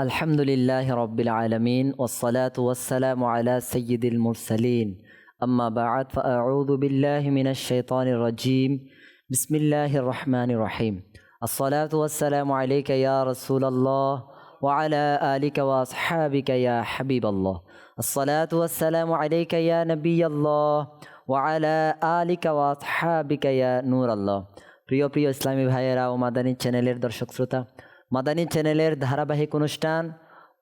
الحمد لله رب العالمين والصلاة والسلام على سيد المرسلين أما بعد فأعوذ بالله من الشيطان الرجيم بسم الله الرحمن الرحيم الصلاة والسلام عليك يا رسول الله وعلى آلك وأصحابك يا حبيب الله الصلاة والسلام عليك يا نبي الله وعلى آلك وأصحابك يا نور الله প্রিয় প্রিয় ইসলামী ভাইয়েরা ও মাদানী চ্যানেলের দর্শক শ্রোতা মাদানী চ্যানেলের ধারাবাহিক অনুষ্ঠান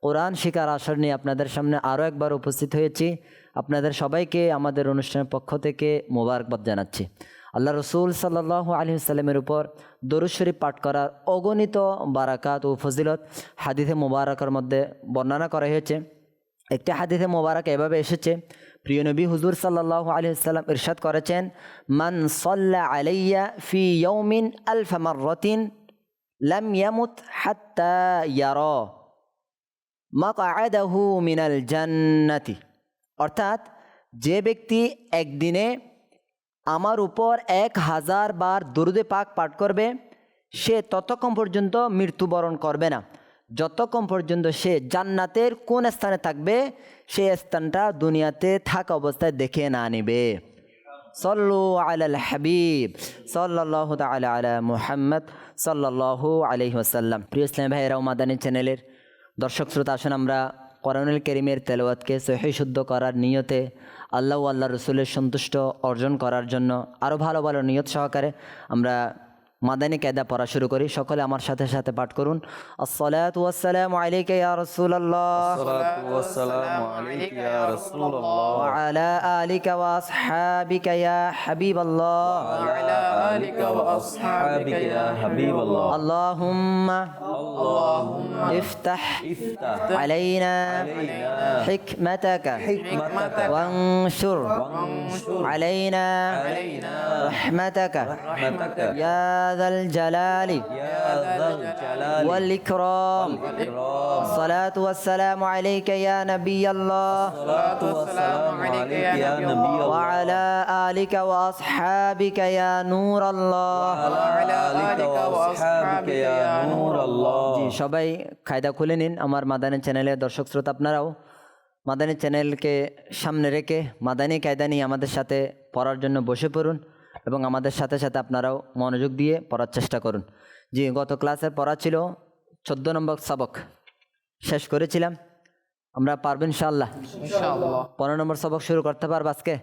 কোরআন শিকার আসর নিয়ে আপনাদের সামনে আরও একবার উপস্থিত হয়েছি। আপনাদের সবাইকে আমাদের অনুষ্ঠানের পক্ষ থেকে মোবারকবাদ জানাচ্ছি। আল্লাহ রসুল সাল্লাহ আলী সাল্লামের উপর দরুদ শরীফ পাঠ করার অগণিত বারাকাত ও ফজিলত হাদিসে মোবারকের মধ্যে বর্ণনা করা হয়েছে। একটি হাদিসে মোবারক এভাবে এসেছে, প্রিয় নবী হুজুর সাল্লাহ আলী সাল্লাম ইরশাদ করেছেন, মান সল্লা আলাইয়া ফি ইয়ৌমিন আলফা মাররতিন লাম ইয়ামুত হাত্তা ইয়ার মাকআদাহু মিনাল জান্নাতি অর্থাৎ যে ব্যক্তি একদিনে আমার উপর এক হাজার বার দরুদে পাক পাঠ করবে, সে ততক্ষণ পর্যন্ত মৃত্যুবরণ করবে না। যতক্ষণ পর্যন্ত সে জান্নাতের কোন স্থানে থাকবে, সে স্থানটা দুনিয়াতে থাকা অবস্থায় দেখে না নেবে। সল্লু আলাল হাবিব। সাল্লাহ তালা আলা মুহাম্মদ সাল্লাহ আলহি আসাল্লাম প্রিয় ইসলাম ভাইরাও মাদানী চ্যানেলের দর্শক শ্রোতা, আসুন আমরা কোরআনুল করিমের তেলাওয়াতকে সহি শুদ্ধ করার নিয়তে আল্লাহ আল্লাহ রসুলের সন্তুষ্ট অর্জন করার জন্য আরও ভালো ভালো নিয়ত সহকারে আমরা মাদানী কায়দা পড়া শুরু করি সকলে আমার সাথে সাথে পাঠ করুন আসসালাত ওয়াসসালামু আলাইকা ইয়া রাসূলুল্লাহ الصلاة والسلام عليك يا رسول الله وعلى آلك وأصحابك يا حبيب الله وعلى آلك وأصحابك يا حبيب الله اللهم اللهم افتح افتح علينا علينا حكمتك حكمتك وانشر وانشر علينا علينا رحمتك رحمتك يا ذا الجلال يا ذا الجلال والإكرام والإكرام الصلاة والسلام عليك يا نبي الله الصلاة والسلام عليك يا نبي الله وعلى آلك وأصحابك يا نور الله وعلى آلك وأصحابك يا نور الله জি সবাই কায়দা খুলে নিন আমার মাদানী চ্যানেলের দর্শক শ্রোতা আপনারাও মাদানী চ্যানেলকে সামনে রেখে মাদানী কায়দা নিয়ে আমাদের সাথে পড়ার জন্য বসে পড়ুন এবং আমাদের সাথে সাথে আপনারাও মনোযোগ দিয়ে পড়ার চেষ্টা করুন। জি গত ক্লাসের পড়া ছিল চোদ্দ নম্বর সবক। শেষ করেছিলাম। আমরা পারব ইনশাল্লাহ পনেরো নম্বর সবক শুরু করতে পারব আজকে?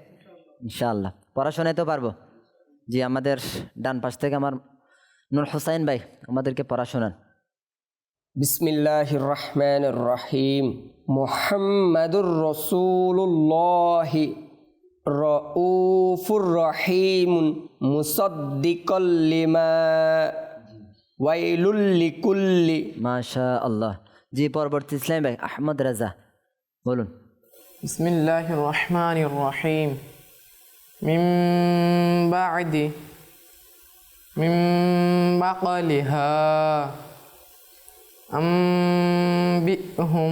ইনশাল্লাহ পড়াশোনায় তো পারব। জি আমাদের ডান পাশ থেকে আমার নুর হোসাইন ভাই আমাদেরকে পড়াশোনান। বিসমিল্লাহ রহমান রহিম। মোহাম্মদুর রসুল্লাহি رسول الله رؤوف رحيم مصدقا لما ويل لكل মাশা আল্লাহ জি পরবর্তী ইসলাম ভাই আহমদ রাজা বলুন بسم الله الرحمن الرحيم من بعد من بقلها أنبئهم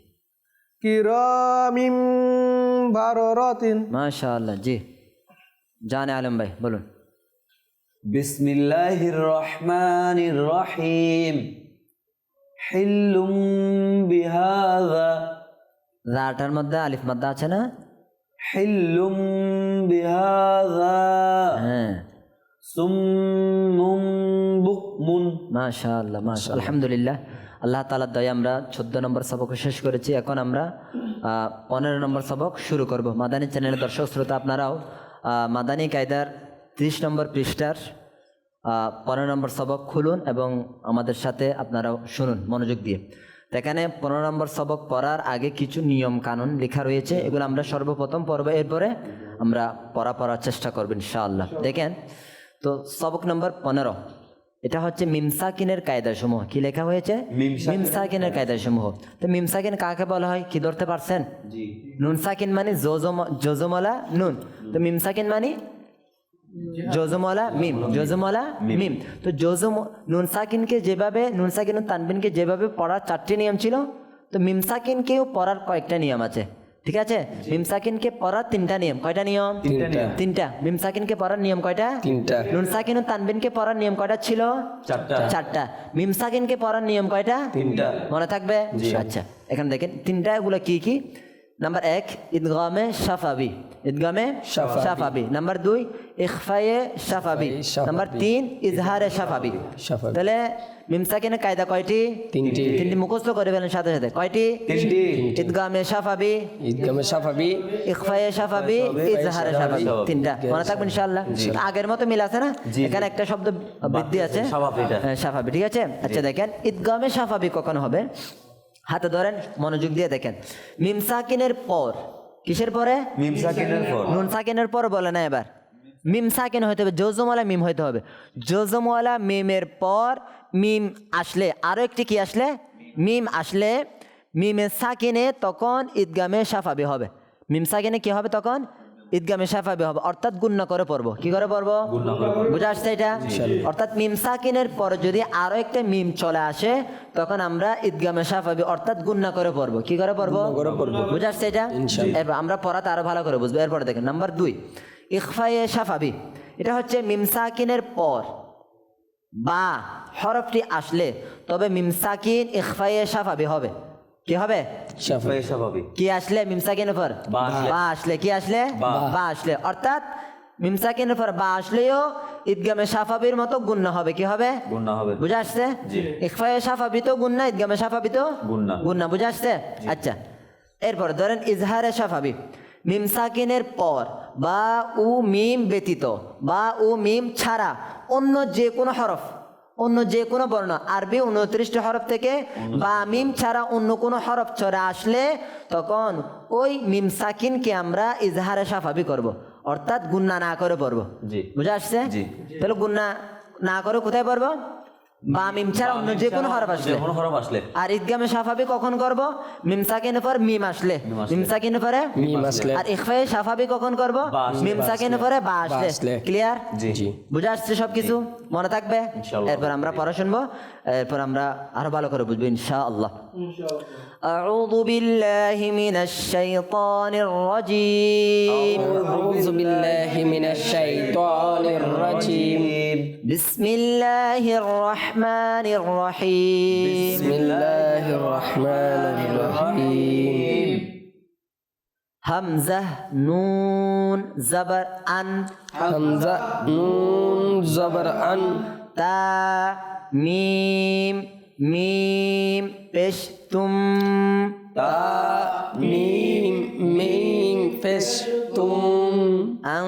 কিরামিম বাররাতিন। মাশাআল্লাহ জি। জানে আলম ভাই বলুন। বিসমিল্লাহির রহমানির রহিম হিল্লুম বিহাদা রাটার মধ্যে আলিফ মাদ্দা আছে না? হিল্লুম বিহাদা হ্যাঁ। সুম্মুম বুকমুন। মাশাআল্লাহ মাশাআল্লাহ। আলহামদুলিল্লাহ। আল্লাহ তালার দয়া আমরা চোদ্দ নম্বর সবক শেষ করেছি। এখন আমরা পনেরো নম্বর সবক শুরু করব। মাদানী চ্যানেলের দর্শক শ্রোতা আপনারাও মাদানী কায়দার ত্রিশ নম্বর পৃষ্ঠার পনেরো নম্বর সবক খুলুন এবং আমাদের সাথে আপনারাও শুনুন মনোযোগ দিয়ে। এখানে পনেরো নম্বর সবক পড়ার আগে কিছু নিয়ম কানুন লেখা রয়েছে। এগুলো আমরা সর্বপ্রথম পড়ব, এরপরে আমরা পড়া পড়ার চেষ্টা করব ইনশাআল্লাহ। দেখেন, তো সবক নম্বর পনেরো। এটা হচ্ছে মিমসাকিনের কায়দা সমূহ কি লেখা হয়েছে? মিমসাকিনের কায়দা। সমূহ তো মিমসাকিন কাকে বলা হয়? কি ধরতে পারছেন? নুন সাকিন মানে জোজম জোজমলা নুন। তো মিমসাকিন মানে? জোজমলা মিম। জোজমলা মিম। তো জোজম নুন সাকিনকে যেভাবে নুন সাকিন তানবিনকে যেভাবে পড়ার চারটি নিয়ম ছিল তো মিম সাকিনকেও পড়ার কয়েকটা নিয়ম আছে। ঠিক আছে? মিমসাকিনকে পড়ার তিনটা নিয়ম। কয়টা নিয়ম? তিনটা। মিমসাকিনকে মিম সাকিনকে পড়ার নিয়ম কয়টা? তিনটা। নুন সাকিন ও তানবিনকে পড়ার নিয়ম কয়টা ছিল? চারটা। চারটা। মিম সাকিনকে পড়ার নিয়ম কয়টা? তিনটা। মনে থাকবে? আচ্ছা এখানে দেখেন তিনটা গুলো কি কি? নাম্বার এক ঈদগামে শাফাবি ঈদগামে শাফাবি। শাফাবি নাম্বার দুই ইখফায়ে শাফাবি শাফাবি। নাম্বার তিন ইজহারে শাফাবি শাফাবি। তাহলে মিমসাকিনের কায়দা কয়টি তিনটি তিনটি মুখস্থ করে ফেলেন সাথে সাথে কয়টি তিনটি ঈদগামে শাফাবি ঈদগামে সাফাবি ইখফায়ে শাফাবি ইজহারে শাফাবি তিনটা মনে থাকবে ইনশাআল্লাহ? আগের মতো মিল আছে না? এখানে একটা শব্দ বৃদ্ধি আছে। এটা। হ্যাঁ, শাফাবি ঠিক আছে? আচ্ছা দেখেন ঈদগামে শাফাবি কখন হবে? হাতে ধরেন মনোযোগ দিয়ে দেখেন। মিম সাকিনের পর কিসের পরে? মিম সাকিনের পর। নুন সাকিনের পর বলে না এবার। মিম সাকিন হতে হবে জোজমওয়ালা মিম হইতে হবে। জোজমওয়ালা মিমের পর মিম আসলে আরও একটি কি আসলে? মিম আসলে মিমে সাকিনে তখন ঈদগামে সাফাবি হবে। মিম সাকিনে কি হবে তখন? ঈদগামে সাফাবি হবে। অর্থাৎ গুণ্য করে পড়ব। কি করে পড়ব? বুঝে আসছে এটা? অর্থাৎ মিম সাকিনের পর যদি আরও একটা মিম চলে আসে তখন আমরা ঈদগামে সাফাবি অর্থাৎ গুণ্য করে পড়ব। কি করে পড়ব? বুঝে আসছে এটা? এরপর আমরা পড়াতে আরও ভালো করে বুঝব। এরপরে দেখেন নাম্বার দুই ইখফায়ে সাফাবি এটা হচ্ছে মিম সাকিনের পর বা হরফটি আসলে তবে মিম সাকিন ইখফায়ে সাফাবি হবে। কি হবে? কি আসলে? মিমসাকিনের পর বা আসলে। বা আসলে। কি আসলে? বা। আসলে। অর্থাৎ মিমসাকিনের পর বা আসলেও ঈদগামে সাফাবির মতো হবে। কি হবে? গুণা হবে। বুঝে আসছে? ইকফায়ে সাফাবি তো গুন্না ঈদগামে সাফাবি তো গুন্না। গুন্না। বুঝে আসছে? আচ্ছা। এরপর ধরেন ইজহারে সাফাবি মিম সাকিনের পর বা উ মিম ব্যতীত বা উ মিম ছাড়া অন্য যে কোনো হরফ অন্য যে কোনো বর্ণ আরবি উনত্রিশটি হরফ থেকে বা মিম ছাড়া অন্য কোনো হরফ ছড়ে আসলে তখন ওই মিম সাকিনকে আমরা ইজহারে সাফাবি করব অর্থাৎ গুন্না না করে পড়ব জি। বুঝে আসছে জি। তাহলে গুন্না না করে কোথায় পড়ব বা মিম ছাড়া অন্য যে কোনো হরফ আসলে। কোনো হরফ আসলে। আর ইদগামে সাফাবি কখন করব? মিম সাকিনের পর মিম আসলে। মিম সাকিনের পরে মিম আসলে। আর ইখফায়ে সাফাবি কখন করব। মিম সাকিনের পরে বা আসলে। ক্লিয়ার জি। জি। বুঝে আসছে সবকিছু? মনে থাকবে? ইনশাআল্লাহ। এরপর আমরা পড়া শুনব। এরপর আমরা আরও ভালো করে বুঝব ইনশাআল্লাহ। أعوذ بالله من الشيطان الرجيم. أعوذ بالله من الشيطان الرجيم. بسم الله الرحمن الرحيم. بسم الله الرحمن الرحيم. همزة نون زبر أن. حمزة نون زبر أن. تا ميم ميم পেশ তুম তা মিম মিম ফেস তুম আং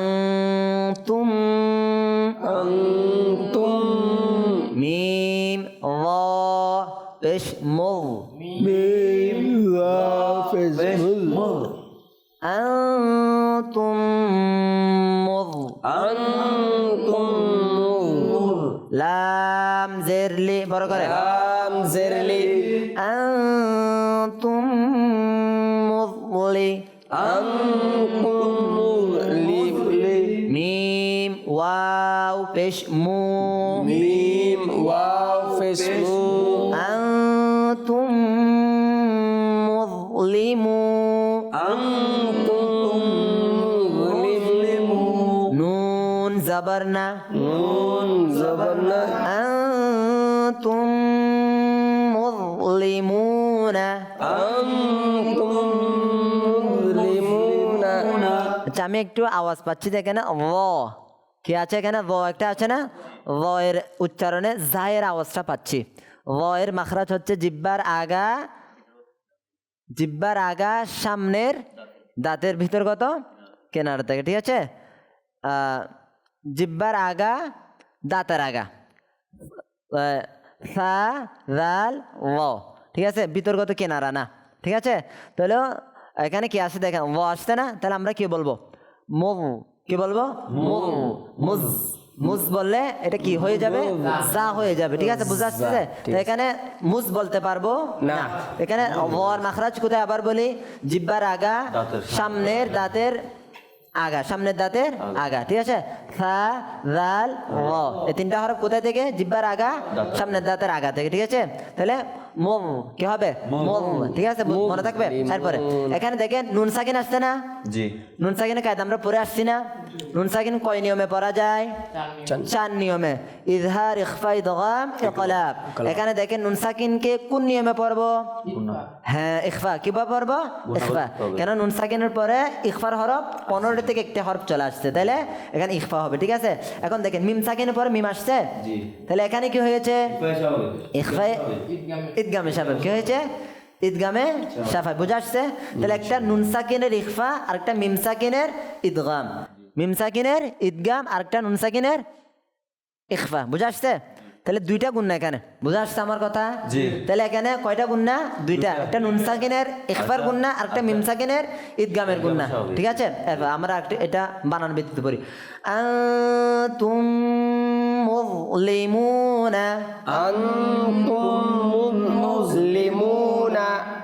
মুজলিমুনা আনতুম মুজলিমুনা আচ্ছা আমি একটু আওয়াজ পাচ্ছি, দেখেন, ও। কে আছে এখানে? ব একটা আছে না? ব এর উচ্চারণে জায়ের আওয়াজটা পাচ্ছি। ব এর মাখরাজ হচ্ছে জিব্বার আগা জিব্বার আগা সামনের দাঁতের ভিতর কত? কেনার থেকে, ঠিক আছে? জিব্বার আগা, দাঁতের আগা। সা রাল ল। ঠিক আছে? বিতর্গত কেনারা না। ঠিক আছে? তাহলে এখানে কি আছে দেখেন? ও আসছে না? তাহলে আমরা কি বলব? মুগ কি বলব? মুজ। মুজ বললে এটা কি হয়ে যাবে? যা হয়ে যাবে। ঠিক আছে? বুঝা আসছে তো এখানে মুজ বলতে পারব? না। এখানে ওয়ার মাখরাজ কোথায় আবার বলি? জিব্বার আগা সামনের দাঁতের আগা সামনের দাঁতের আগা। ঠিক আছে? সা দাল র। এই তিনটা হরফ কোথায় থেকে? জিব্বার আগা সামনের দাঁতের আগা থেকে ঠিক আছে? তাহলে মোম কি হবে? মোম। ঠিক আছে মনে থাকবে? তারপরে এখানে দেখেন নুন সাকিন আসছে না? জি। নুন সাকিনে কায়দা আমরা পড়ে আসছি না। নুন সাকিন কয় নিয়মে পড়া যায়? চার নিয়মে। ইজহার ইখফা ইদগাম ইকলাব। এখানে দেখেন নুন সাকিনকে কোন নিয়মে পড়ব? হ্যাঁ ইখফা। কীভাবে পড়ব? ইখফা। কেন নুন সাকিনের পরে ইখফার হরফ পনেরোটা থেকে একটা হরফ চলে আসছে। তাহলে এখানে ইখফা হবে ঠিক আছে? এখন দেখেন মিম সাকিনের পরে মিম আসছে? তাহলে এখানে কি হয়েছে? ইখফা ঈদগামে সাফাই। কি হয়েছে? ঈদগামে সাফাই। বুঝা আসছে? তাহলে একটা নুন সাকিনের ইখফা আর একটা মিম সাকিনের ঈদগাম। মিম সাকিনের ঈদগাম আর একটা নুন সাকিনের ইখফা। বুঝা আসছে? তাহলে দুইটা গুন্না এখানে। বুঝা আসছে আমার কথা? তাহলে এখানে কয়টা গুন্না দুইটা। একটা নুন সাকিনের ইখফার গুন্না আর একটা মিম সাকিনের ঈদগামের গুন্না ঠিক আছে? আমরা একটা এটা বানান আনতুম মুযলিমুনা আনতুম মুসলিমুনা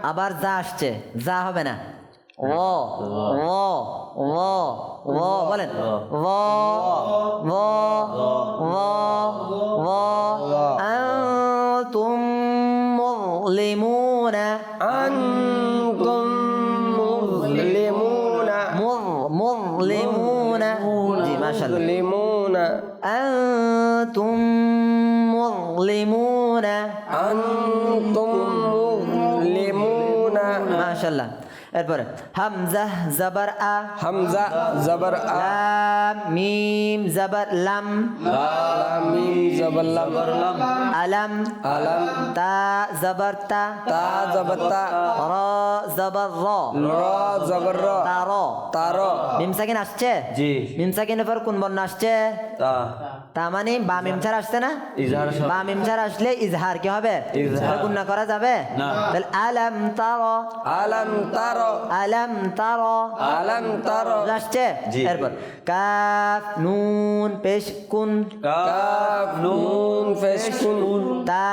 আবার যা আসছে যা হবে না। ও ও ও ও বলেন। ও ও ও ও আনতুম মুযলিমুনা আনতুম এরপরে হামজা জবর আ হামজা জবর আ। মিম জবর লাম। মিম জবর লাম। আলাম। আলাম। তা জবর তা। তা জবর তা। র জবর র। র জবর র। তার তার মিম সাকিন আসছে? জি। মিম সাকিনের পর কোন বর্ণ আসছে? তা। তা মানে বা মিম ছাড়া আসছে না? ইজহার বা মিম ছাড়া আসলে ইজহার কি হবে? ইজহার। গুণনা করা যাবে? না। তাহলে আলাম তার। আলাম তার। আলাম তার। আলাম তার। আসছে। এরপর কাফ নুন পেশ কুন। কাফ নুন ফেসকুন তা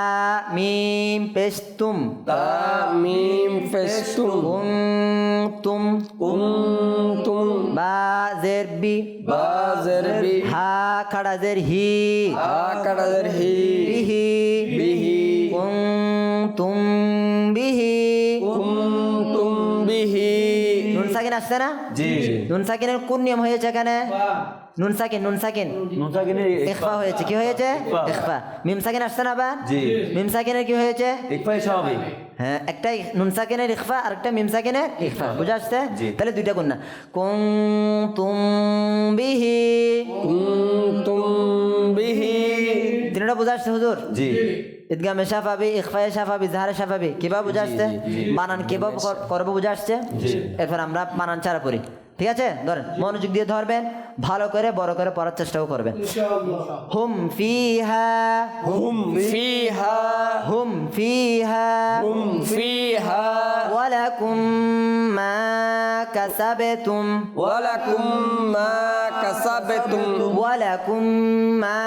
মিম পেশ তুম। তা মিম কুনতুম কুনতুম বা জের বি। বাজের বি। হা খাড়া জের হি। আকাদের হি। বিহি আসছে না? জি নুন সাকিনের কোন নিয়ম হয়েছে এখানে? নুন সাকিন নুন সাকিন নুনসাকিনে ইখফা হয়েছে। কি হয়েছে? ইখফা মিম সাকিন আসছে না আবার? জি। মিম সাকিনের কি হয়েছে? ইকফাই স্বাভাবিক। হ্যাঁ একটা নুন সাকিনের ইখফা আর একটা মিম সাকিনের ইখফা বুঝা আসছে? জি। তাহলে দুইটা গুণ না। কুম তুম বিহি। কুনতুম বিহি। তিনটা বুঝা আসছে হুজুর? জি। ঈদগামে সাফাবি ইখফায়ে সাফাবি জাহারে সাফাবি কীভাবে বুঝে আসছে? বানান কীভাবে কর- করব বুঝে আসছে? এরপর আমরা বানান ছাড়া করি ঠিক আছে? ধরেন মনোযোগ দিয়ে ধরবেন ভালো করে বড় করে পড়ার চেষ্টাও করবেন। হুম ফিহা। হুম ফিহা। হুম ফিহা। হুম ফিহা। ওয়ালাকুম মা কাসাবতুম। ওয়ালাকুম মা কাসাবতুম। ওয়ালাকুম মা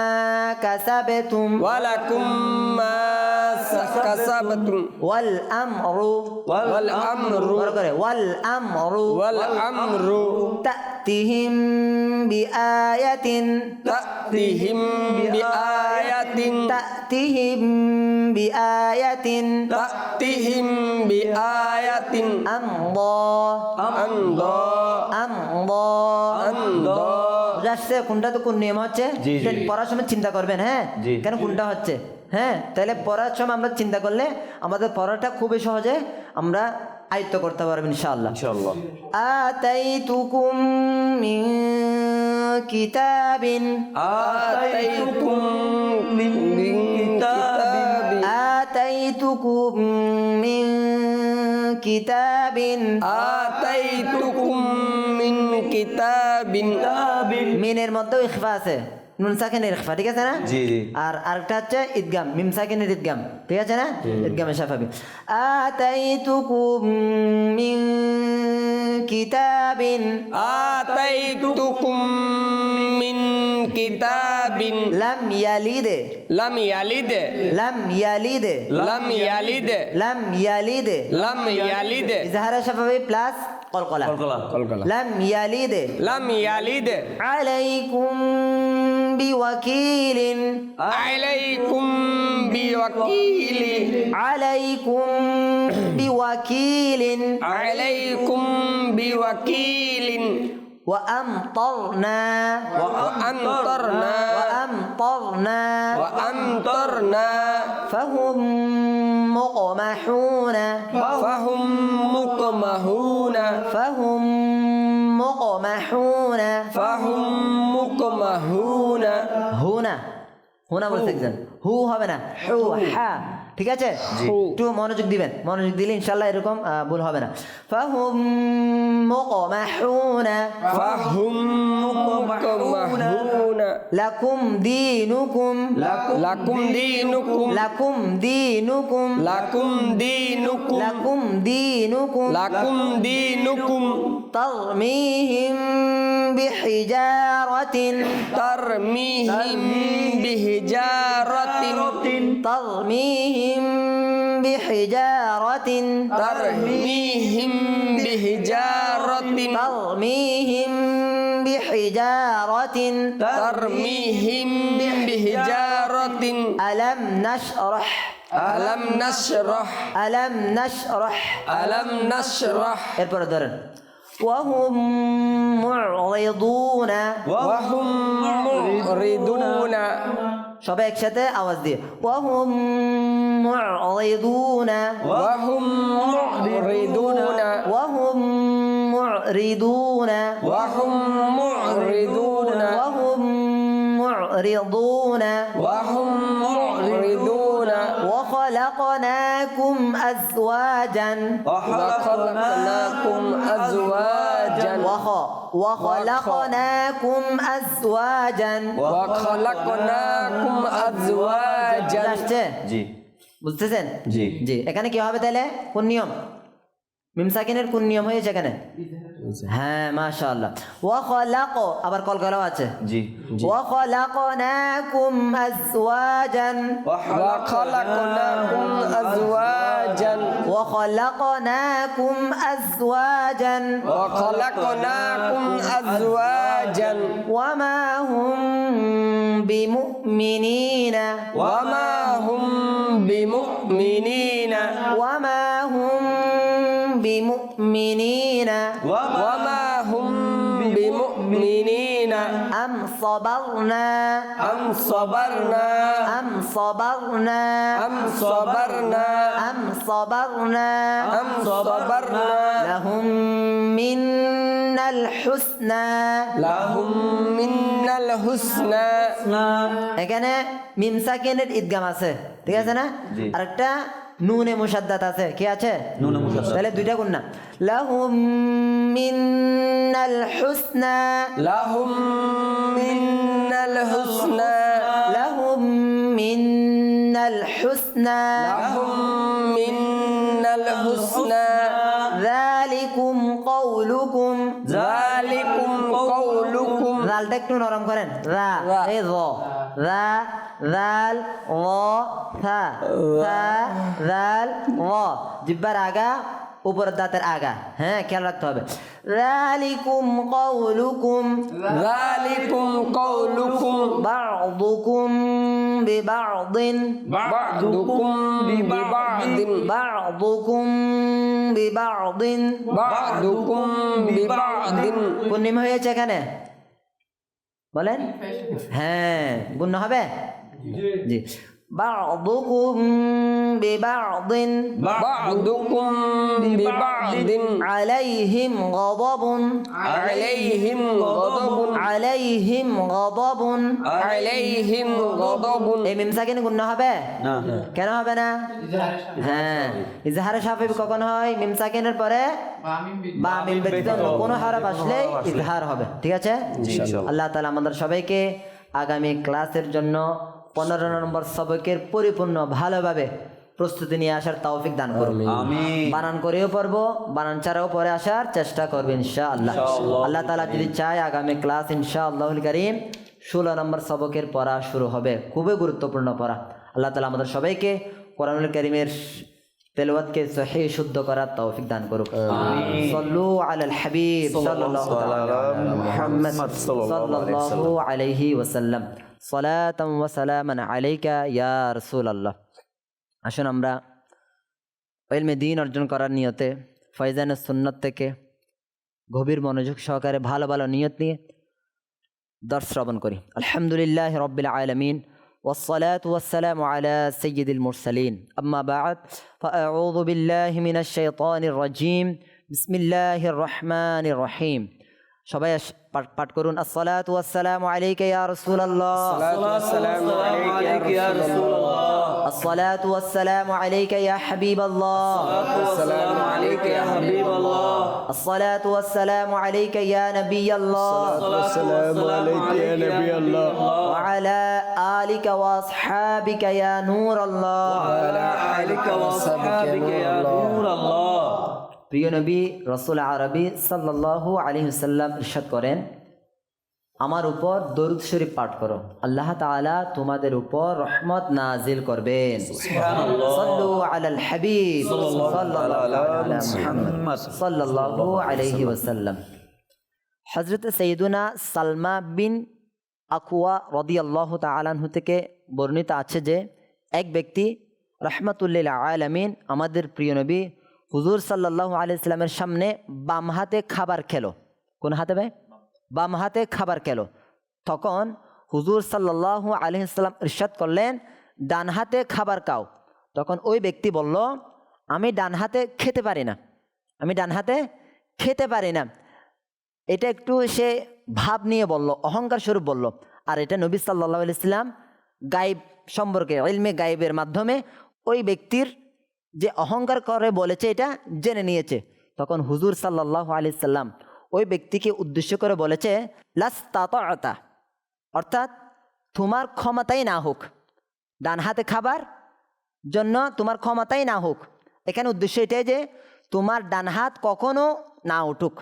কাসাবতুম। ওয়ালাকুম মা কাসাবতুম। ওয়াল আমরু। ওয়াল আমরু। বড় করে ওয়াল আমরু। ওয়াল আমরু। تأتهم بآية تأتيهم بآية تأتهم بآية تأتيهم بآية أمضى أمضى أمضى أمضى যাচ্ছে কোনটা তো কোন নিয়ম হচ্ছে জি, জি। সেটা পড়ার সময় চিন্তা করবেন হ্যাঁ জি। কেন কোনটা হচ্ছে হ্যাঁ তাহলে পড়ার সময় আমরা চিন্তা করলে আমাদের পড়াটা খুবই সহজে আমরা আয়ত্ত করতে পারবেন ইনশাআল্লাহ। কিতাবিন। মিনের মধ্যে ইখফা আছে। নুন সাকিনের ইখফা ঠিক আছে না জি জি আর আরেকটা হচ্ছে ঈদগাম মিম সাকিনের ঈদগাম ঠিক আছে না ঈদগামে সাফাবি আতাইতুকুম মিন কিতাবিন آتيتكم من কিতাবিন লাম ইয়ালিদ লাম ইয়ালিদ লাম ইয়ালিদ লাম ইয়ালিদ লাম ইয়ালিদ লাম ইয়ালিদ ইজহারে শাফাবি প্লাস কলকলা কলকলা লাম ইয়ালিদ লাম ইয়ালিদ আলাইকুম بوكيل. عليكم بوكيل. عليكم بوكيل. عليكم بوكيل. وأمطرنا. وأمطرنا. وأمطرنا. وأمطرنا. فهم مقمحون. فهم مقمحون. فهم مقمحون. হুনা বলতে একজন হু হবে না হু হা ঠিক আছে একটু মনোযোগ দিবেন মনোযোগ দিলে ইনশাল্লাহ এরকম আহ, ভুল হবে না ফাহুম মুকমাহুনা فهم مقمحون লাকুম দীনুকুম لكم دينكم লাকুম দীনুকুম لكم دينكم লাকুম দীনুকুম لكم دينكم ترميهم بحجارة ترميهم بحجارة ترميهم بحجارة ترميهم بحجارة ترميهم بحجارة ترميهم بحجارة ألم نشرح ألم نشرح ألم نشرح ألم نشرح এরপরে ধরেন وهم معرضون وهم معرضون সবাই একসাথে আওয়াজ দিয়ে وهم معرضون وهم معرضون وهم معرضون وهم معرضون وهم معرضون وهم معرضون وخلقناكم أزواجا وخلقناكم أزواجا وخ وخلقناكم أزواجا وخلقناكم أزواجا আসছে জি বুঝতেছেন জি। জি এখানে কি হবে তাহলে কোন নিয়ম মিম সাকিনের কোন নিয়ম হয়েছে এখানে হ্যাঁ মাশাআল্লাহ। ওয়া খলাক আবার কলকালাও আছে? জি ওয়া খলাকনাকুম আজওয়াজান। ওয়া খলাকনাকুম আজওয়াজান। ওয়া খলাকনাকুম আজওয়াজান। ওয়া খলাকনাকুম আজওয়াজান। ওয়া মা হুম বিমুমিনিনা। ওয়া মা হুম বিমুমিনিনা। ওয়া মা بمؤمنين. وما هم بمؤمنين. أم صبرنا. أم صبرنا. أم صبرنا. أم صبرنا. أم صبرنا. أم صبرنا. لهم منا الحسنى হুসনা। এখানে মিম সাকিনের ঈদগাম আছে ঠিক আছে না? আরেকটা নুনে মুসাদ্দাত আছে কি আছে? তাহলে দুইটা গুণ না। লাহুম মিন্নাল হুসনা। লাহুম মিন্নাল হুসনা। লাহুম মিন্নাল হুসনা। লাহুম মিন্নাল হুসনা। قولكم জালটা একটু নরম করেন রা রা। এই র রা জাল র থা থা জাল র জিব্বার আগা উপরের দাঁতের আগা হ্যাঁ খেয়াল রাখতে হবে রালিকুম কওলুকুম ذلكم قولكم বা'দুকুম বিবা'দিন بعضكم ببعض বা'দুকুম বিবা'দিন بعضكم ببعض পূর্ণিম হয়েছে এখানে বলেন? হ্যাঁ গুণ হবে? জি। বা'দুকুম বিবা'দিন بعضكم ببعض আলাইহিম গদবুন عليهم غضب আলাইহিম গদবুন عليهم غضب এই মিম সাকিন গুণ হবে না কেন হবে না হ্যাঁ ইজহারে সাফি কখন হয় মিম সাকিনের পরে বা মিম ব্যতীত অন্য কোনো হারফ আসলে ইজহার হবে ঠিক আছে আল্লাহ তাআলা আমাদের সবাইকে আগামী ক্লাসের জন্য পনেরো নম্বর সবকের পরিপূর্ণ ভালোভাবে প্রস্তুতি নিয়ে আসার তৌফিক দান করবে বানান করেও পড়ব বানান ছাড়াও পরে আসার চেষ্টা করবে ইনশা আল্লাহ আল্লাহ তালা যদি চায় আগামী ক্লাস ইনশা আল্লাহুল করিম ষোলো নম্বর সবকের পড়া শুরু হবে। খুবই গুরুত্বপূর্ণ পড়া। আল্লাহ তালা আমাদের সবাইকে কোরআনুল করিমের তেলাওয়াতকে সহি শুদ্ধ করার তৌফিক দান করুক। সল্লু আলাল হাবিব সাল্লাল্লাহু আলাইহি ওয়াসাল্লাম। সালাতাম ওয়া সালামান আলাইকা ইয়া রাসূলুল্লাহ। আসুন আমরা ইলমে দিন অর্জন করার নিয়তে ফয়জানের সুন্নত থেকে গভীর মনোযোগ সহকারে ভালো ভালো নিয়ত নিয়ে দর্শ শ্রবণ করি আলহামদুলিল্লাহ রব্বিল আলমিন والصلاة والسلام على سيد المرسلين أما بعد فأعوذ بالله من الشيطان الرجيم بسم الله الرحمن الرحيم সবাই আস- পাঠ পাঠ করুন আসসালাতু ওয়াসসালামু আলাইকা ইয়া রাসূলুল্লাহ আসসালামু আলাইকা ইয়া রাসূলুল্লাহ الصلاة والسلام عليك يا حبيب الله আসসালামু আলাইকা ইয়া হাবিবাল্লাহ الصلاة والسلام عليك يا نبي الله আসসালামু আলাইকা ইয়া নবী আল্লাহ وعلى آلك وأصحابك يا نور الله আলাইকা ওয়া আসহাবিকা ইয়া নূর আল্লাহ প্রিয় নবী রসুল আরবি সাল্লাল্লাহু আলাইহি সাল্লাম ইরশাদ করেন আমার উপর দরুদ শরীফ পাঠ করো। আল্লাহ তাআলা তোমাদের উপর রহমত নাজিল করবেন। সাল্লু আলাল হাবিব। সাল্লাল্লাহু আলা আলাইহি ওয়াসাল্লাম হজরত সৈয়দুনা সালমা বিন আকুয়া রদিয়াল্লাহ তালানহু থেকে বর্ণিত আছে যে এক ব্যক্তি রহমতুল্লিল আলমিন আমাদের প্রিয় নবী হুজুর সাল্লাহ আলাইস্লামের সামনে বাম হাতে খাবার খেলো। কোন হাতে ভাই? বাম হাতে খাবার খেলো। তখন হুজুর সাল্লাহ আলহিসাল্লাম ইরশাদ করলেন, ডান হাতে খাবার খাও। তখন ওই ব্যক্তি বলল, আমি ডান হাতে খেতে পারি না। আমি ডান হাতে খেতে পারি না। এটা একটু সে ভাব নিয়ে বলল, অহংকার স্বরূপ বলল। আর এটা নবী সাল্লাহ ইসলাম গাইব সম্পর্কে, ইলমে গাইবের মাধ্যমে ওই ব্যক্তির যে অহংকার করে বলেছে, এটা জেনে নিয়েছে। তখন হুজুর সাল্লাহ আলি সাল্লাম ওই ব্যক্তিকে উদ্দেশ্য করে বলেছে লাস তাতা অর্থাৎ তোমার ক্ষমতাই না হোক। ডান হাতে খাবার জন্য তোমার ক্ষমতাই না হোক। এখানে উদ্দেশ্য এটাই যে, তোমার ডান হাত কখনো না উঠুক।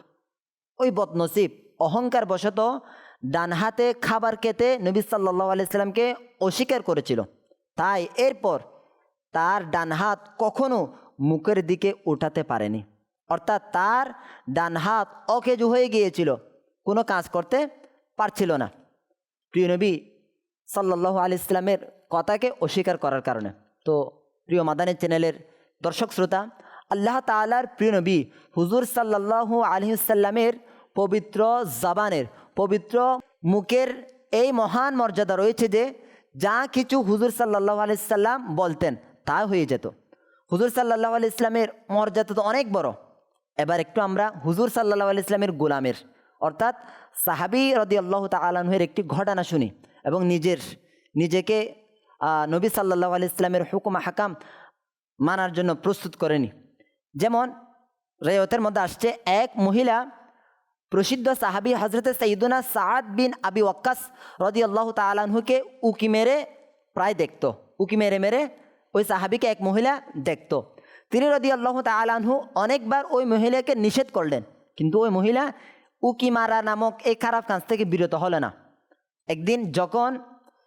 ওই বদনসিব অহংকার বশত ডান হাতে খাবার খেতে নবী সাল্লাহ আলাইসাল্লামকে অস্বীকার করেছিল। তাই এরপর তার ডান হাত কখনো মুখের দিকে উঠাতে পারেনি। অর্থাৎ তার ডান হাত অকেজু হয়ে গিয়েছিল। কোনো কাজ করতে পারছিল না। প্রিয় নবী সাল্লাহ আলি ইসলামের কথাকে অস্বীকার করার কারণে। তো প্রিয় মাদানী চ্যানেলের দর্শক শ্রোতা, আল্লাহ তালার প্রিয় নবী হুজুর সাল্লাহ আলহিসাল্লামের পবিত্র জাবানের, পবিত্র মুখের এই মহান মর্যাদা রয়েছে যে, যা কিছু হুজুর সাল্লাহ আলিয়াল্লাম বলতেন, তা হয়ে যেত। হুজুর সাল্লাহ আলি ইসলামের মর্যাদা তো অনেক বড়। এবার একটু আমরা হুজুর সাল্লাহ আলি ইসলামের গোলামের, অর্থাৎ সাহাবি রদি আল্লাহ তালাহের একটি ঘটনা শুনি এবং নিজের, নিজেকে নবী সাল্লাহ আলি ইসলামের হুকুম, হাকাম মানার জন্য প্রস্তুত করেনি যেমন রেয়তের মধ্যে আসছে, এক মহিলা প্রসিদ্ধ সাহাবি হজরত সঈদুনা সাদ বিন আবি ওয়াক্কাস রদি আল্লাহ তালাহুকে উকি মেরে প্রায় দেখতো, উকি মেরে মেরে ওই সাহাবিকে এক মহিলা দেখতো। তিনি রদি আল্লাহ তালাহু অনেকবার ওই মহিলাকে নিষেধ করলেন। কিন্তু ওই মহিলা উকি মারা নামক এই খারাপ কাজ থেকে বিরত হলো না। একদিন যখন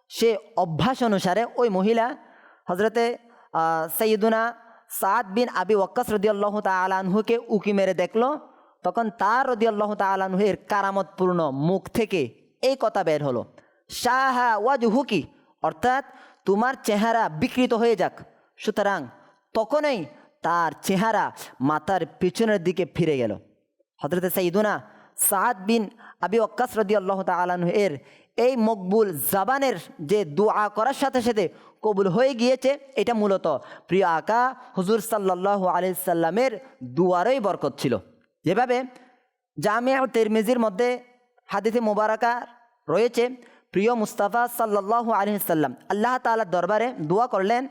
সে অভ্যাস অনুসারে ওই মহিলা হজরতে সৈয়দুনা সাদ বিন আবি ওয়াক্কাস রদি আল্লাহ তালাহুকে উকি মেরে দেখল। তখন তার রদি আল্লাহ তালাহের কারামতপূর্ণ মুখ থেকে এই কথা বের হলো। শাহা ওয়াজ হুকি অর্থাৎ তোমার চেহারা বিকৃত হয়ে যাক। সুতরাং তখনই তার চেহারা মাথার পিছনের দিকে ফিরে গেল। হজরত সাইদুনা সাদ বিন আবি ওক্কাস রদি আল্লাহ তালাহ এর এই মকবুল জাবানের যে দোয়া করার সাথে সাথে কবুল হয়ে গিয়েছে, এটা মূলত প্রিয় আকা হুজুর সাল্লাহ আলাইসাল্লামের দুয়ারই বরকত ছিল। যেভাবে জামিয়া তেরমিজির মধ্যে হাদিসে মুবারাকা রয়েছে, প্রিয় মুস্তাফা সাল্লাহ আলহিসাল্লাম আল্লাহ তালার দরবারে দোয়া করলেন,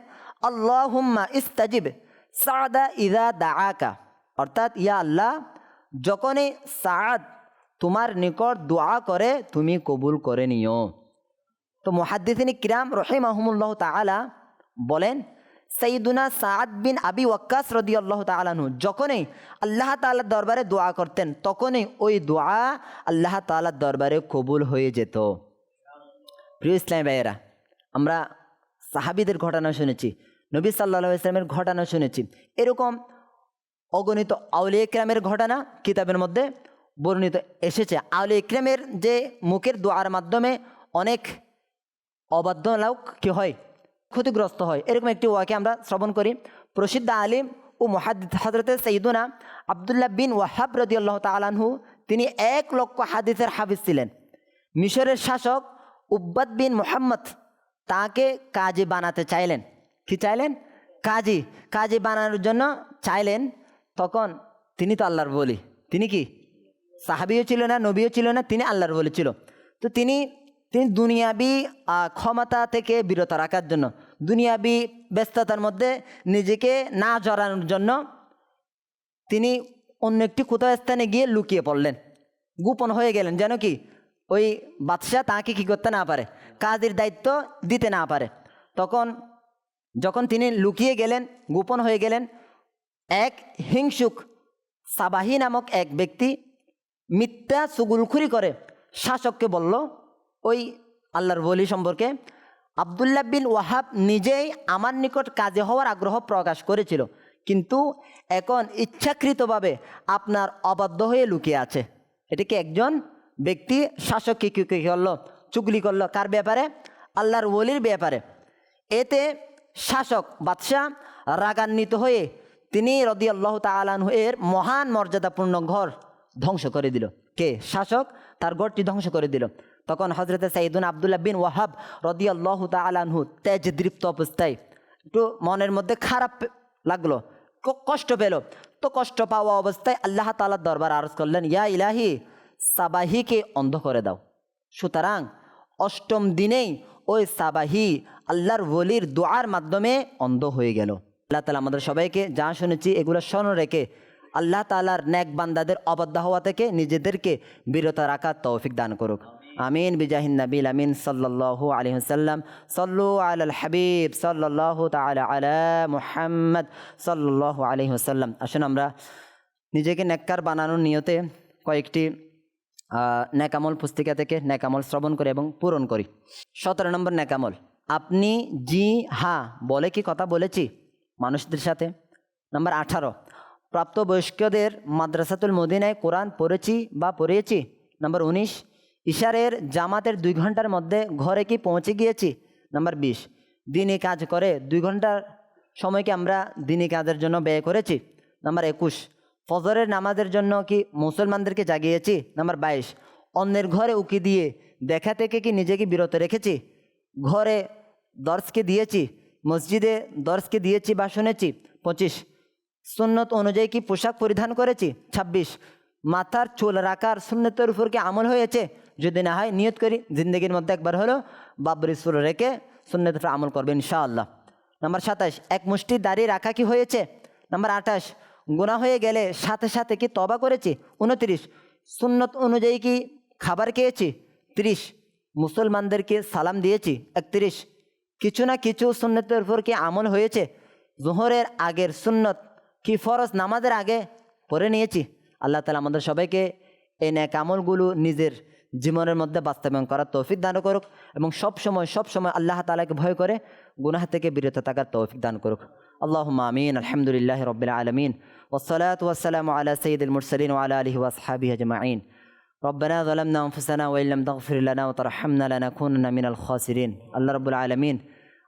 আল্লাহুম্মা ইস্তাজিব সাদা ইদা দাআকা। অর্থাৎ, ইয়া আল্লাহ, যখনই সাদ তোমার নিকট দোয়া করে, তুমি কবুল করে নিও। তো মুহাদ্দিসিনী কিরাম রহিম আহমুল্লাহ তালা বলেন সঈদুনা সাদ বিন আবি ওয়াক্কাস রদি আল্লাহ তালাহু যখনই আল্লাহ তালার দরবারে দোয়া করতেন, তখনই ওই দোয়া আল্লাহ তালার দরবারে কবুল হয়ে যেত। প্রিয় ইসলামী ভাইয়েরা, আমরা সাহাবিদের ঘটনা শুনেছি। নবী সাল্লাহ ইসলামের ঘটনা শুনেছি। এরকম অগণিত আউলি ইকরামের ঘটনা কিতাবের মধ্যে বর্ণিত এসেছে। আউলি ইকরামের যে মুখের দোয়ার মাধ্যমে অনেক অবাধ্য লোক কি হয়? ক্ষতিগ্রস্ত হয়। এরকম একটি ওয়াকে আমরা শ্রবণ করি। প্রসিদ্ধ আলিম ও মহাদিদ হজরতে সঈদুনা আবদুল্লাহ বিন ওয়াহাব রদি আল্লাহ তালানহু তিনি এক লক্ষ হাদিসের হাফিজ ছিলেন। মিশরের শাসক উব্বাদ বিন মোহাম্মদ তাকে কাজে বানাতে চাইলেন। কি চাইলেন? কাজী কাজী বানানোর জন্য চাইলেন। তখন তিনি তো আল্লাহর বলি। তিনি কি? সাহাবিও ছিল না, নবীও ছিল না, তিনি আল্লাহর বলি ছিল। তো তিনি তিনি দুনিয়াবি ক্ষমতা থেকে বিরত রাখার জন্য, দুনিয়াবি ব্যস্ততার মধ্যে নিজেকে না জড়ানোর জন্য তিনি অন্য একটি কোথাও স্থানে গিয়ে লুকিয়ে পড়লেন। গোপন হয়ে গেলেন যেন কি? ওই বাদশাহ তাকে কি করতে না পারে? কাজের দায়িত্ব দিতে না পারে। তখন যখন তিনি লুকিয়ে গেলেন, গোপন হয়ে গেলেন, এক হিংসুক সাবাহি নামক এক ব্যক্তি মিথ্যা সুগুলখুরি করে শাসককে বলল, ওই আল্লাহর বলি সম্পর্কে আবদুল্লাহ বিন ওয়াহাব নিজেই আমার নিকট কাজে হওয়ার আগ্রহ প্রকাশ করেছিল, কিন্তু এখন ইচ্ছাকৃতভাবে আপনার অবাধ্য হয়ে লুকিয়ে আছে। এটিকে একজন ব্যক্তি শাসককে কি করল, চুগলি করল? কার ব্যাপারে? আল্লাহর ওলির ব্যাপারে। এতে শাসক বাদশাহ রাগান্বিত হয়ে তিনি রদি আল্লাহ এর মহান মর্যাদাপূর্ণ ঘর ধ্বংস করে দিল। কে? শাসক তার ঘরটি ধ্বংস করে দিল। তখন হজরত সাইদুন আবদুল্লাহ বিন ওয়াহাব রদি আল্লাহ তেজ দৃপ্ত অবস্থায় একটু মনের মধ্যে খারাপ লাগল কষ্ট পেল। তো কষ্ট পাওয়া অবস্থায় আল্লাহ তালার দরবার আরজ করলেন, ইয়া ইলাহি, সাবাহিকে অন্ধ করে দাও। সুতরাং অষ্টম দিনেই ওই সাবাহি, আল্লাহর ওলির দোয়ার মাধ্যমে অন্ধ হয়ে গেল। আল্লাহ তালা আমাদের সবাইকে যা শুনেছি, এগুলো স্মরণ রেখে আল্লাহ তালার ন্যাক বান্দাদের অবাধ্য হওয়া থেকে নিজেদেরকে বিরত রাখার তৌফিক দান করুক। আমিন, বিজাহিন নবীল আমিন, সাল্লাল্লাহু আলাইহি ওয়াসাল্লাম। সাল্লু আলাল হাবিব, সাল্লাল্লাহু তাআলা আলা মুহাম্মদ, সাল্লাল্লাহু আলাইহি ওয়াসাল্লাম। আসুন আমরা নিজেকে নেককার বানানোর নিয়তে কয়েকটি ন্যাকামল পুস্তিকা থেকে ন্যাকামল শ্রবণ করি এবং পূরণ করি। সতেরো নম্বর ন্যাকামল, আপনি জি, হা বলে কি কথা বলেছি মানুষদের সাথে? নাম্বার আঠারো, প্রাপ্তবয়স্কদের মাদ্রাসাতুল মদিনায় কোরআন পড়েছি বা পড়িয়েছি? নাম্বার উনিশ, ইশারের জামাতের দুই ঘণ্টার মধ্যে ঘরে কি পৌঁছে গিয়েছি? নাম্বার বিশ, দিনে কাজ করে দুই ঘণ্টার সময়কে আমরা দিনে কাজের জন্য ব্যয় করেছি? নাম্বার একুশ ফজরের নামাজের জন্য কি মুসলমানদেরকে জাগিয়েছি? নাম্বার বাইশ। অন্যের ঘরে উকি দিয়ে দেখা থেকে কি নিজেকে বিরত রেখেছি? ঘরে দর্শকে দিয়েছি, মসজিদে দর্শকে দিয়েছি বা শুনেছি। পঁচিশ। সুন্নত অনুযায়ী কি পোশাক পরিধান করেছি? ২৬ মাথার চুল রাখার সুন্নতের উপর কি আমল হয়েছে? যদি না হয় নিয়ত করি, জিন্দগির মধ্যে একবার হলো বাবরি চুল রেখে সুন্নতের আমল করবে ইনশাআল্লাহ। নাম্বার সাতাশ, এক মুষ্টি দাড়ি রাখা কি হয়েছে? নাম্বার আঠাশ গুণা হয়ে গেলে সাথে সাথে কি তবা করেছি? উনত্রিশ। সুন্নত অনুযায়ী কি খাবার খেয়েছি? ত্রিশ। মুসলমানদেরকে সালাম দিয়েছি, একত্রিশ। কিছু না কিছু সুন্নতের উপর কি আমল হয়েছে? জোহরের আগের সুন্নত কি ফরজ নামাজের আগে পড়ে নিয়েছি? আল্লাহ তালা আমাদের সবাইকে এই ন্যাক আমলগুলো নিজের জীবনের মধ্যে বাস্তবায়ন করার তৌফিক দান করুক এবং সব সময় সব সময় আল্লাহ তালাকে ভয় করে গুনাহ থেকে বিরত থাকার তৌফিক দান করুক আল্লাহ আমিন আলহামদুলিল্লাহ রবিল আলমিন ওসলাত ওয়াসালাম আলা সঈদ মুরসলিন ওয়ালা আলহি ওয়াসহাবি আজমাইন ربنا ظلمنا أنفسنا وإن لم تغفر لنا وترحمنا لنكونن من الخاسرين আল্লাহ রব্বুল আলমিন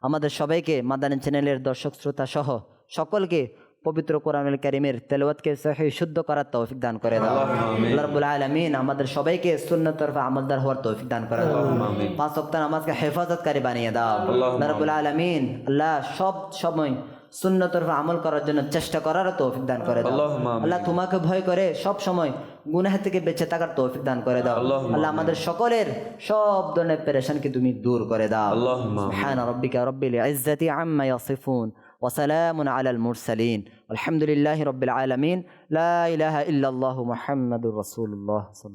আমাদের সবাইকে মাদানী চ্যানেলের দর্শক শ্রোতা সহ সকলকে পবিত্র কোরআনুল করিমের তেলওয়াতকে সহি শুদ্ধ করার তৌফিক দান করে দাও। আল্লাহ রাব্বুল আলামিন আমাদের সবাইকে সুন্নাত তরফে আমলদার হওয়ার তৌফিক দান করে দাও। আমিন। পাঁচ ওয়াক্ত নামাজকে হেফাজতকারী বানিয়ে দাও। আল্লাহ রাব্বুল আলামিন আল্লাহ সব সময় সুন্নাত তরফে আমল করার জন্য চেষ্টা করার তৌফিক দান করে দাও। আল্লাহ তোমাকে ভয় করে সব সময় গুনাহ থেকে বেঁচে থাকার তৌফিক দান করে দাও। আল্লাহ আমাদের সকলের সব ধরনের পেরেশানকে তুমি দূর করে দাও। আল্লাহ সুবহান রব্বিকা রব্বিল ইজ্জাতি আম্মা ইয়াসিফুন। وسلام على المرسلين. والحمد لله رب العالمين. لا إله إلا الله محمد رسول الله صلى الله